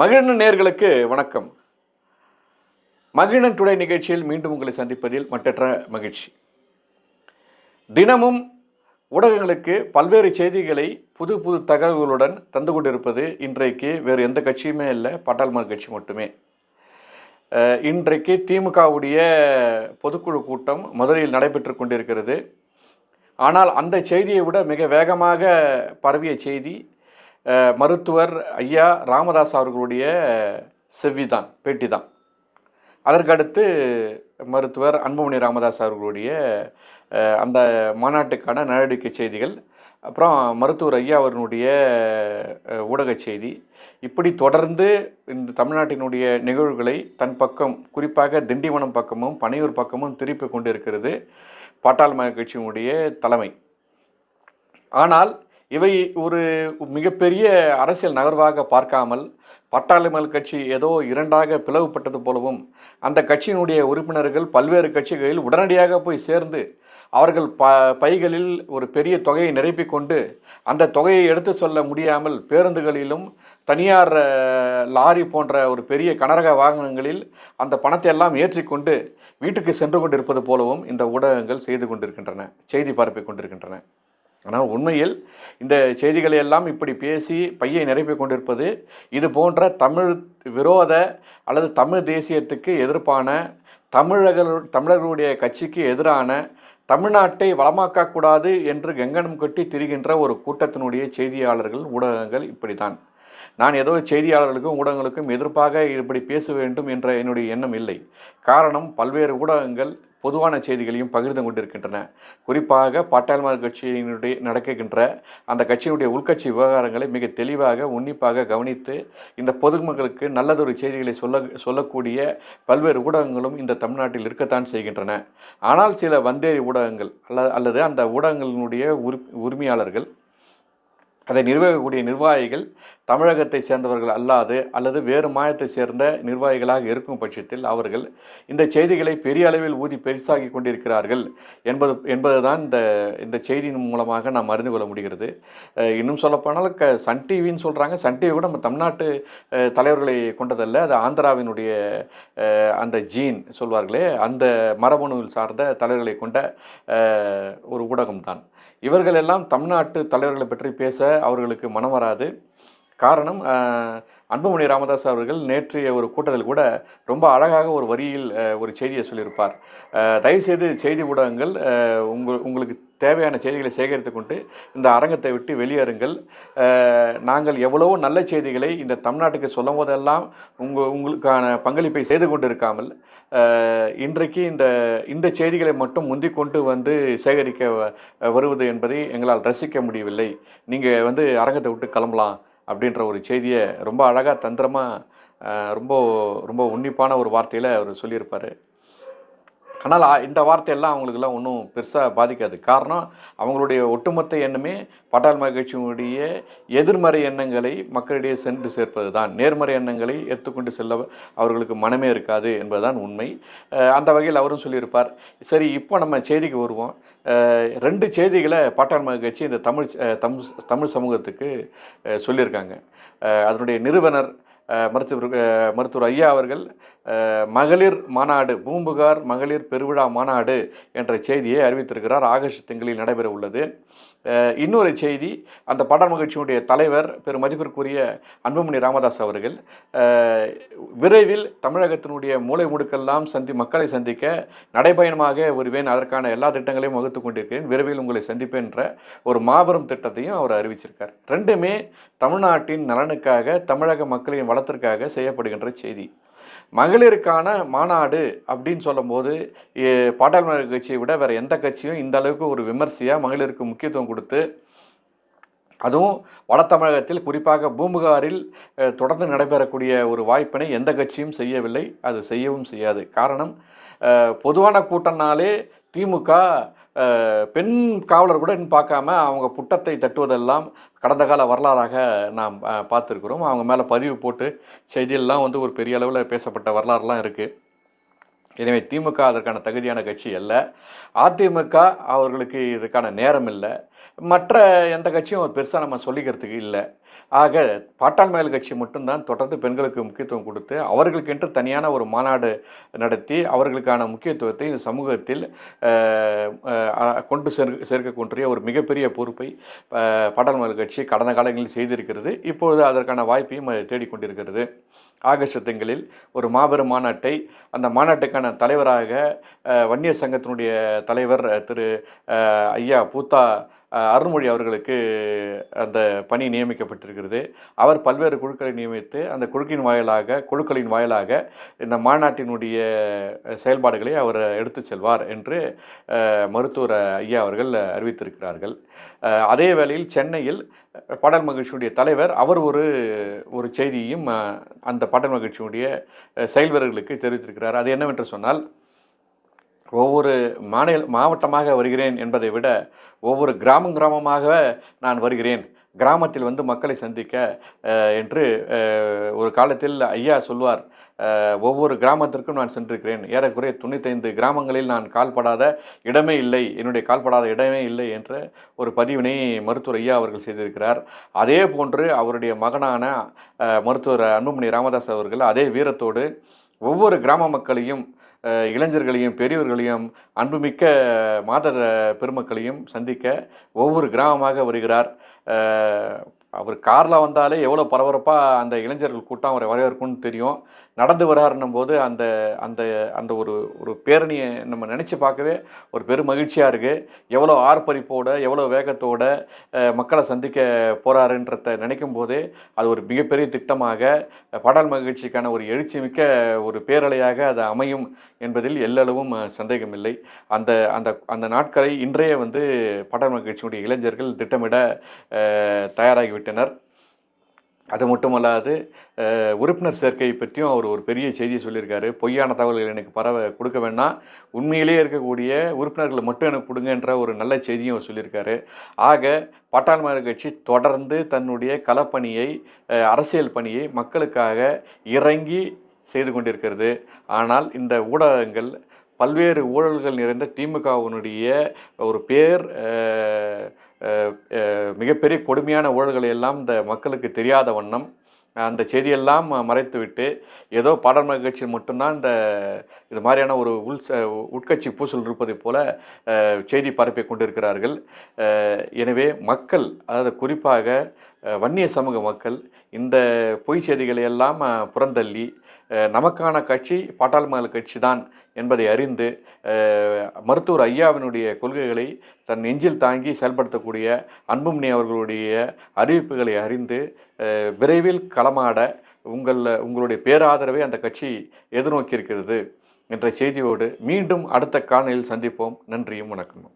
மகிழன் நேர்களுக்கு வணக்கம். மகிழன் டுடே நிகழ்ச்சியில் மீண்டும் உங்களை சந்திப்பதில் மற்ற மகிழ்ச்சி. தினமும் ஊடகங்களுக்கு பல்வேறு செய்திகளை புது புது தகவல்களுடன் தந்து கொண்டிருப்பது இன்றைக்கு வேறு எந்த கட்சியுமே இல்லை பாட்டாள்மார் கட்சி மட்டுமே. இன்றைக்கு திமுகவுடைய பொதுக்குழு கூட்டம் மதுரையில் நடைபெற்று கொண்டிருக்கிறது. ஆனால் அந்த செய்தியை விட மிக வேகமாக பரவிய செய்தி மருத்துவர் ஐயா ராமதாஸ் அவர்களுடைய செவ்விதான் பேட்டி தான் அதற்கடுத்து மருத்துவர் அன்புமணி ராமதாஸ் அவர்களுடைய அந்த மாநாட்டுக்கான நடவடிக்கை செய்திகள் அப்புறம் மருத்துவர் ஐயா அவர்களுடைய ஊடகச் செய்தி. இப்படி தொடர்ந்து இந்த தமிழ்நாட்டினுடைய நிகழ்வுகளை தன் பக்கம் குறிப்பாக திண்டிவனம் பக்கமும் பனையூர் பக்கமும் திருப்பி கொண்டிருக்கிறது. பாட்டாளி கட்சியினுடைய தலைமை. ஆனால் இவை ஒரு மிகப்பெரிய அரசியல் நகர்வாக பார்க்காமல் பட்டாளிமல் கட்சி ஏதோ இரண்டாக பிளவுபட்டது போலவும் அந்த கட்சியினுடைய உறுப்பினர்கள் பல்வேறு கட்சிகளில் உடனடியாக போய் சேர்ந்து அவர்கள் ப பைகளில் ஒரு பெரிய தொகையை நிரப்பிக் கொண்டு அந்த தொகையை எடுத்து சொல்ல முடியாமல் பேருந்துகளிலும் தனியார் லாரி போன்ற ஒரு பெரிய கனரக வாகனங்களில் அந்த பணத்தை எல்லாம் ஏற்றிக்கொண்டு வீட்டுக்கு சென்று கொண்டிருப்பது போலவும் இந்த ஊடகங்கள் செய்து கொண்டிருக்கின்றன செய்தி பரப்பிக் கொண்டிருக்கின்றன. ஆனால் உண்மையில் இந்த செய்திகளை எல்லாம் இப்படி பேசி பையை நிரப்பிக் கொண்டிருப்பது இது போன்ற தமிழ் விரோத அல்லது தமிழ் தேசியத்துக்கு எதிர்ப்பான தமிழர்கள் தமிழர்களுடைய கட்சிக்கு எதிரான தமிழ்நாட்டை வளமாக்கக்கூடாது என்று கங்கணம் கட்டி திரிகின்ற ஒரு கூட்டத்தினுடைய செய்தியாளர்கள் ஊடகங்கள் இப்படித்தான். நான் ஏதோ செய்தியாளர்களுக்கும் ஊடகங்களுக்கும் எதிர்ப்பாக இப்படி பேச வேண்டும் என்ற என்னுடைய எண்ணம் இல்லை. காரணம் பல்வேறு ஊடகங்கள் பொதுவான செய்திகளையும் பகிர்ந்து கொண்டிருக்கின்றன. குறிப்பாக பாட்டாளிமார் கட்சியினுடைய நடக்கின்ற அந்த கட்சியினுடைய உள்கட்சி விவகாரங்களை மிக தெளிவாக உன்னிப்பாக கவனித்து இந்த பொதுமக்களுக்கு நல்லதொரு செய்திகளை சொல்ல சொல்லக்கூடிய பல்வேறு ஊடகங்களும் இந்த தமிழ்நாட்டில் இருக்கத்தான் செய்கின்றன. ஆனால் சில வந்தேறி ஊடகங்கள் அல்ல அல்லது அந்த ஊடகங்களினுடைய உரி உரிமையாளர்கள் அதை நிர்வகிக்கக்கூடிய நிர்வாகிகள் தமிழகத்தை சேர்ந்தவர்கள் அல்லாது அல்லது வேறு மாயத்தை சேர்ந்த நிர்வாகிகளாக இருக்கும் பட்சத்தில் அவர்கள் இந்த செய்திகளை பெரிய அளவில் ஊதி பெருசாகி கொண்டிருக்கிறார்கள் என்பது என்பதுதான் இந்த இந்த செய்தியின் மூலமாக நாம் அறிந்து கொள்ள முடிகிறது. இன்னும் சொல்லப்போனால் க சன் டிவின்னு சொல்கிறாங்க சன் டிவி கூட நம்ம தமிழ்நாட்டு தலைவர்களை கொண்டதல்ல. அது ஆந்திராவினுடைய அந்த ஜீன் சொல்வார்களே அந்த மரபணுவில் சார்ந்த தலைவர்களை கொண்ட ஒரு ஊடகம்தான். இவர்கள் எல்லாம் தமிழ்நாட்டு தலைவர்களை பற்றி பேச அவர்களுக்கு மனம் வராது. காரணம் அன்புமணி ராமதாஸ் அவர்கள் நேற்றைய ஒரு கூட்டத்தில் கூட ரொம்ப அழகாக ஒரு வரியில் ஒரு செய்தியை சொல்லியிருப்பார். தயவுசெய்து செய்தி ஊடகங்கள் உங்கள் உங்களுக்கு தேவையான செய்திகளை சேகரித்து கொண்டு இந்த அரங்கத்தை விட்டு வெளியேறுங்கள். நாங்கள் எவ்வளவோ நல்ல செய்திகளை இந்த தமிழ்நாட்டுக்கு சொல்லும் போதெல்லாம் உங்கள் உங்களுக்கான பங்களிப்பை செய்து கொண்டு இருக்காமல் இன்றைக்கு இந்த இந்த செய்திகளை மட்டும் முந்திக் கொண்டு வந்து சேகரிக்க வ- வருவது என்பதை எங்களால் ரசிக்க முடியவில்லை. நீங்கள் வந்து அரங்கத்தை விட்டு கிளம்பலாம் அப்படின்ற ஒரு செய்தியை ரொம்ப அழகாக தந்திரமாக ரொம்ப ரொம்ப உன்னிப்பான ஒரு வார்த்தையில் அவர் சொல்லியிருப்பார். ஆனால் இந்த வார்த்தையெல்லாம் அவங்களுக்கெல்லாம் ஒன்றும் பெருசாக பாதிக்காது. காரணம் அவங்களுடைய ஒட்டுமொத்த எண்ணமே பட்டால் மகிழ்ச்சியினுடைய எதிர்மறை எண்ணங்களை மக்களிடையே சென்று சேர்ப்பது தான். நேர்மறை எண்ணங்களை எடுத்துக்கொண்டு செல்ல அவர்களுக்கு மனமே இருக்காது என்பதுதான் உண்மை. அந்த வகையில் அவரும் சொல்லியிருப்பார் சரி இப்போ நம்ம செய்திக்கு வருவோம். ரெண்டு செய்திகளை பாட்டாளி மகிழ்ச்சி இந்த தமிழ் தமிழ் தமிழ் சமூகத்துக்கு சொல்லியிருக்காங்க. அதனுடைய நிறுவனர் மருத்துவர் மருத்துவர் ஐயா அவர்கள் மகளிர் மாநாடு பூம்புகார் மகளிர் பெருவிழா மாநாடு என்ற செய்தியை அறிவித்திருக்கிறார். ஆகஸ்ட் திங்களில் நடைபெற உள்ளது. இன்னொரு செய்தி அந்த பட மகிழ்ச்சியுடைய தலைவர் பெரு மதிப்பிற்குரிய அன்புமணி ராமதாஸ் அவர்கள் விரைவில் தமிழகத்தினுடைய மூளை முடுக்கெல்லாம் சந்தி மக்களை சந்திக்க நடைபயணமாக வருவேன். அதற்கான எல்லா திட்டங்களையும் வகுத்து கொண்டிருக்கிறேன். விரைவில் உங்களை சந்திப்பேன் என்ற ஒரு மாபெரும் திட்டத்தையும் அவர் அறிவிச்சிருக்கார். ரெண்டுமே தமிழ்நாட்டின் நலனுக்காக தமிழக மக்களின் வளத்திற்காக செய்யப்படுகின்ற செய்தி. மகளிருக்கான மாநாடு அப்படின்னு சொல்லும்போது எ- கட்சியை விட வேறு எந்த கட்சியும் இந்த அளவுக்கு ஒரு விமர்சையாக மகளிருக்கு முக்கியத்துவம் கொடுத்து அதுவும் வட தமிழகத்தில் குறிப்பாக பூம்புகாரில் தொடர்ந்து நடைபெறக்கூடிய ஒரு வாய்ப்பினை எந்த கட்சியும் செய்யவில்லை. அது செய்யவும் செய்யாது. காரணம் பொதுவான கூட்டம்னாலே திமுக பெண் காவலர் கூட இன்னும் பார்க்காம அவங்க புட்டத்தை தட்டுவதெல்லாம் கடந்த கால வரலாறாக நாம் பார்த்துருக்குறோம். அவங்க மேலே பதிவு போட்டு செய்தியெல்லாம் வந்து ஒரு பெரிய அளவில் பேசப்பட்ட வரலாறுலாம் இருக்குது எனவே திமுக அதற்கான தகுதியான கட்சி அல்ல. அதிமுக அவர்களுக்கு இதுக்கான நேரம் இல்லை. மற்ற எந்த கட்சியும் பெருசாக நம்ம சொல்லிக்கிறதுக்கு இல்லை. ஆக பாட்டாள் மேல் கட்சி மட்டும்தான் தொடர்ந்து பெண்களுக்கு முக்கியத்துவம் கொடுத்து அவர்களுக்கென்று தனியான ஒரு மாநாடு நடத்தி அவர்களுக்கான முக்கியத்துவத்தை இந்த சமூகத்தில் கொண்டு சேர்க்க சேர்க்கக்கூடிய ஒரு மிகப்பெரிய பொறுப்பை பாட்டாள் மேல் கட்சி கடந்த காலங்களில் செய்திருக்கிறது. இப்பொழுது அதற்கான வாய்ப்பையும் தேடிக்கொண்டிருக்கிறது. ஆகஸ்ட் திங்களில் ஒரு மாபெரும் மாநாட்டை அந்த மாநாட்டுக்கான தலைவராக வன்னியர் சங்கத்தினுடைய தலைவர் திரு ஐயா பூத்தா அருண்மொழி அவர்களுக்கு அந்த பணி நியமிக்கப்பட்டிருக்கிறது. அவர் பல்வேறு குழுக்களை நியமித்து அந்த குழுக்கின் வாயிலாக குழுக்களின் வாயிலாக இந்த மாநாட்டினுடைய செயல்பாடுகளை அவர் எடுத்து செல்வார் என்று மருத்துவர் ஐயா அவர்கள் அறிவித்திருக்கிறார்கள். அதே வேளையில் சென்னையில் பாடல் மகிழ்ச்சியுடைய தலைவர் அவர் ஒரு ஒரு செய்தியும் அந்த பாடல் மகிழ்ச்சியுடைய செயல்வர்களுக்கு தெரிவித்திருக்கிறார். அது என்னவென்று சொன்னால் ஒவ்வொரு மாநில மாவட்டமாக வருகிறேன் என்பதை விட ஒவ்வொரு கிராமம் கிராமமாக நான் வருகிறேன். கிராமத்தில் வந்து மக்களை சந்திக்க என்று ஒரு காலத்தில் ஐயா சொல்வார். ஒவ்வொரு கிராமத்திற்கும் நான் சென்றிருக்கிறேன். ஏறக்குறைய தொண்ணூத்தைந்து கிராமங்களில் நான் கால்படாத இடமே இல்லை. என்னுடைய கால்படாத இடமே இல்லை என்ற ஒரு பதிவினை மருத்துவர் ஐயா அவர்கள் செய்திருக்கிறார். அதே போன்று அவருடைய மகனான மருத்துவர் அன்புமணி ராமதாஸ் அவர்கள் அதே வீரத்தோடு ஒவ்வொரு கிராம மக்களையும் இளைஞர்களையும் பெரியவர்களையும் அன்புமிக்க மாதர் பெருமக்களையும் சந்திக்க ஒவ்வொரு கிராமமாக வருகிறார். அவர் காரில் வந்தாலே எவ்வளோ பரபரப்பாக அந்த இளைஞர்கள் கூட்டம் அவரை வரவேற்கும்னு தெரியும். நடந்து வராருன்னும் போது அந்த அந்த அந்த ஒரு ஒரு பேரணியை நம்ம நினச்சி பார்க்கவே ஒரு பெரும் மகிழ்ச்சியாக இருக்குது எவ்வளோ ஆர்ப்பரிப்போட எவ்வளோ வேகத்தோட மக்களை சந்திக்க போகிறாருன்றத நினைக்கும் போதே அது ஒரு மிகப்பெரிய திட்டமாக பாடல் மகிழ்ச்சிக்கான ஒரு எழுச்சி மிக்க ஒரு பேரலையாக அது அமையும் என்பதில் எல்லளவும் சந்தேகமில்லை. அந்த அந்த அந்த நாட்களை இன்றைய வந்து பாடல் மகிழ்ச்சியுடைய இளைஞர்கள் திட்டமிட தயாராகி விட்டனர். அது மட்டுமல்லாது உறுப்பினர் சேர்க்கை பற்றியும் அவர் ஒரு பெரிய செய்தியை சொல்லியிருக்காரு. பொய்யான தகவல்கள் எனக்கு பரவ கொடுக்க வேண்டாம். உண்மையிலேயே இருக்கக்கூடிய உறுப்பினர்களை மட்டும் எனக்கு கொடுங்கன்ற ஒரு நல்ல செய்தியும் அவர் சொல்லியிருக்காரு. ஆக பாட்டாளி கட்சி தொடர்ந்து தன்னுடைய களப்பணியை அரசியல் பணியை மக்களுக்காக இறங்கி செய்து கொண்டிருக்கிறது. ஆனால் இந்த ஊடகங்கள் பல்வேறு ஊழல்கள் நிறைந்த திமுகவினுடைய ஒரு பேர் மிகப்பெரிய கொடுமையான ஊழல்களை எல்லாம் இந்த மக்களுக்கு தெரியாத வண்ணம் அந்த செய்தியெல்லாம் மறைத்துவிட்டு ஏதோ பாடல் கட்சியில் மட்டும்தான் இந்த இது மாதிரியான ஒரு உள் உட்கட்சி பூசல் இருப்பதை போல செய்தி பரப்பி கொண்டிருக்கிறார்கள். எனவே மக்கள் அதாவது குறிப்பாக வன்னிய சமூக மக்கள் இந்த பொய் செய்திகளை எல்லாம் புறந்தள்ளி நமக்கான கட்சி பாட்டாளி கட்சி தான் என்பதை அறிந்து மருத்துவர் ஐயாவினுடைய கொள்கைகளை தன் நெஞ்சில் தாங்கி செயல்படுத்தக்கூடிய அன்புமணி அவர்களுடைய அறிவிப்புகளை அறிந்து விரைவில் களமாட உங்கள் உங்களுடைய பேராதரவை அந்த கட்சி எதிர்நோக்கியிருக்கிறது என்ற செய்தியோடு மீண்டும் அடுத்த காணொலியில் சந்திப்போம். நன்றியும் வணக்கமும்.